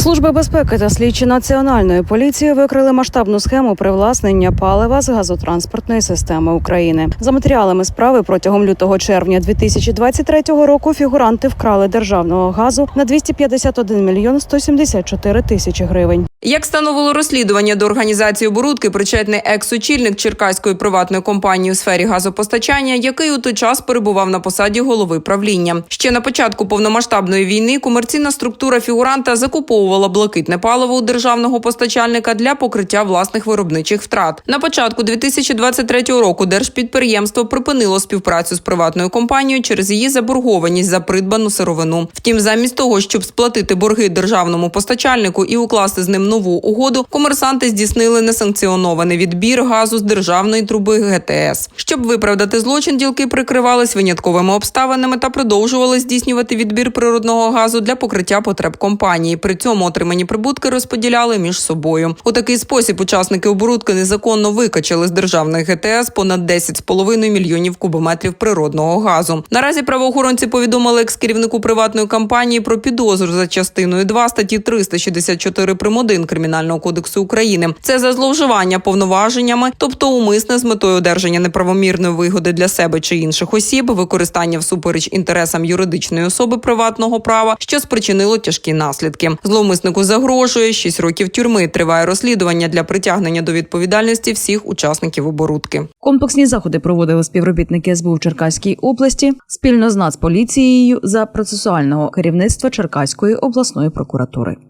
Служба безпеки та слідчі національної поліції викрили масштабну схему привласнення палива з газотранспортної системи України. За матеріалами справи протягом лютого-червня 2023 року фігуранти вкрали державного газу на 251 мільйон 174 тисячі гривень. Як становило розслідування до організації оборудки, причетний екс-очільник Черкаської приватної компанії у сфері газопостачання, який у той час перебував на посаді голови правління. Ще на початку повномасштабної війни комерційна структура фігуранта закуповувала блакитне паливо у державного постачальника для покриття власних виробничих втрат. На початку 2023 року держпідприємство припинило співпрацю з приватною компанією через її заборгованість за придбану сировину. Втім, замість того, щоб сплатити борги державному постачальнику і укласти з ним нову угоду, комерсанти здійснили несанкціонований відбір газу з державної труби ГТС. Щоб виправдати злочин, ділки прикривались винятковими обставинами та продовжували здійснювати відбір природного газу для покриття потреб компанії. При цьому отримані прибутки розподіляли між собою. У такий спосіб учасники оборудки незаконно викачали з державних ГТС понад 10,5 мільйонів кубометрів природного газу. Наразі правоохоронці повідомили екс-керівнику приватної компанії про підозру за частиною 2 статті 364 прим. 1 Кримінального кодексу України. Це за зловживання повноваженнями, тобто умисне з метою одержання неправомірної вигоди для себе чи інших осіб, використання всупереч інтересам юридичної особи приватного права, що спричинило тяжкі наслідки. Зловмиснику загрожує 6 років тюрми. Триває розслідування для притягнення до відповідальності всіх учасників оборудки. Комплексні заходи проводили співробітники СБУ в Черкаській області спільно з Нацполіцією за процесуального керівництва Черкаської обласної прокуратури.